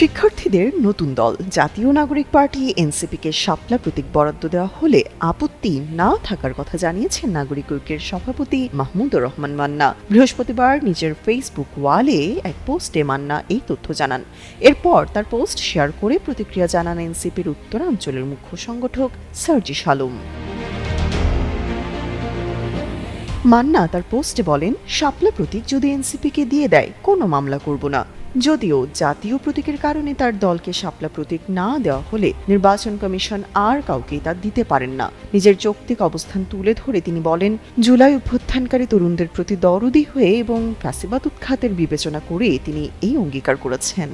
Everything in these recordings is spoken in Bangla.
শিক্ষার্থীদের নতুন দল। জাতীয় নাগরিক পার্টি এনসিপিকে শাপলা প্রতীক বরাদ্দ দেওয়া হলে আপত্তি না থাকার কথা জানিয়েছেন নাগরিক ঐক্যের সভাপতি মাহমুদুর রহমান মান্না। বৃহস্পতিবার নিজের ফেসবুক ওয়ালে এক পোস্টে মান্না এই তথ্য জানান। এরপর তার পোস্ট শেয়ার করে প্রতিক্রিয়া জানান এনসিপির উত্তরাঞ্চলের মুখ্য সংগঠক সার্জিস আলম মান্না তার পোস্টে বলেন, শাপলা প্রতীক যদি এনসিপিকে দিয়ে দেয়, কোনো মামলা করব না। যদিও জাতীয় প্রতীকের কারণে তার দলকে শাপলা প্রতীক না দেওয়া হলে নির্বাচন কমিশন আর কাউকে তা দিতে পারেন না। নিজের যৌক্তিক অবস্থান তুলে ধরে তিনি বলেন, জুলাই অভ্যুত্থানকারী তরুণদের প্রতি দরদি হয়ে এবং ফ্যাসিবাদ উৎখাতের বিবেচনা করে তিনি এই অঙ্গীকার করেছেন।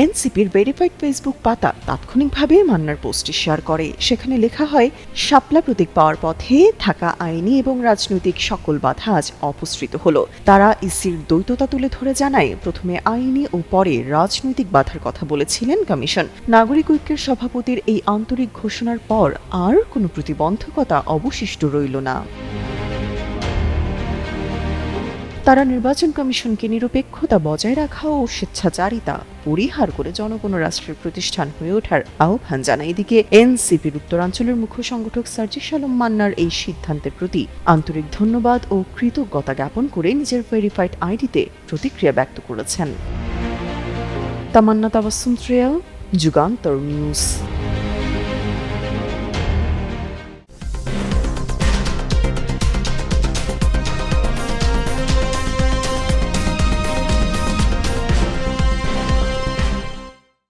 এনসিপির ভেরিফাইড ফেসবুক পাতা তাৎক্ষণিকভাবে মান্নার পোস্টটি শেয়ার করে। সেখানে লেখা হয় শাপলা প্রতীক পাওয়ার পথে থাকা আইনি এবং রাজনৈতিক সকল বাধা আজ অপসৃত হল। তারা ইসির দ্বৈততা তুলে ধরে জানায়, প্রথমে আইনি ও পরে রাজনৈতিক বাধার কথা বলেছিলেন কমিশন। নাগরিক ঐক্যের সভাপতির এই আন্তরিক ঘোষণার পর আর কোনো প্রতিবন্ধকতা অবশিষ্ট রইল না। তারা নির্বাচন কমিশনকে নিরপেক্ষতা বজায় রাখা ও স্বেচ্ছাচারিতা পরিহার করে জনগণ রাষ্ট্রের প্রতিষ্ঠান হয়ে ওঠার আহ্বান জানায়। এদিকে এনসিপির উত্তরাঞ্চলের মুখ্য সংগঠক সার্জিস আলম মান্নার এই সিদ্ধান্তের প্রতি আন্তরিক ধন্যবাদ ও কৃতজ্ঞতা জ্ঞাপন করে নিজের ভেরিফাইড আইডিতে প্রতিক্রিয়া ব্যক্ত করেছেন। তামান্না তাবাসুম শ্রেয়া যুগান্তর নিউজ।